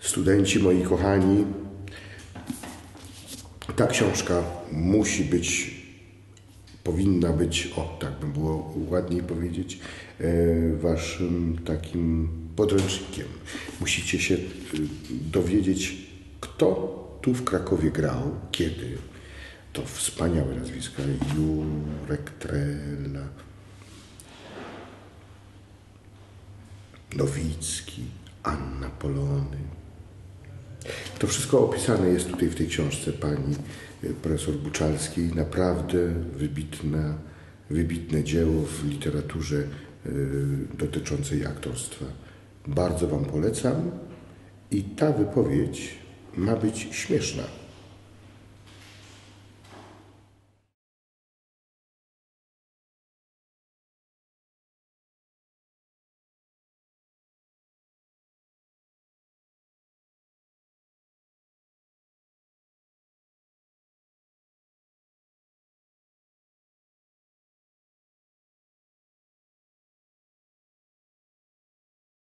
studenci moi kochani, ta książka musi być, powinna być, o tak by było ładniej powiedzieć, e, waszym takim podręcznikiem. Musicie się e, dowiedzieć, kto tu w Krakowie grał, kiedy. To wspaniałe nazwiska. Jurek Trela, Nowicki, Anna Polony. To wszystko opisane jest tutaj w tej książce pani y, profesor Buczalskiej. Naprawdę wybitna, wybitne dzieło w literaturze y, dotyczącej aktorstwa. Bardzo Wam polecam i ta wypowiedź ma być śmieszna.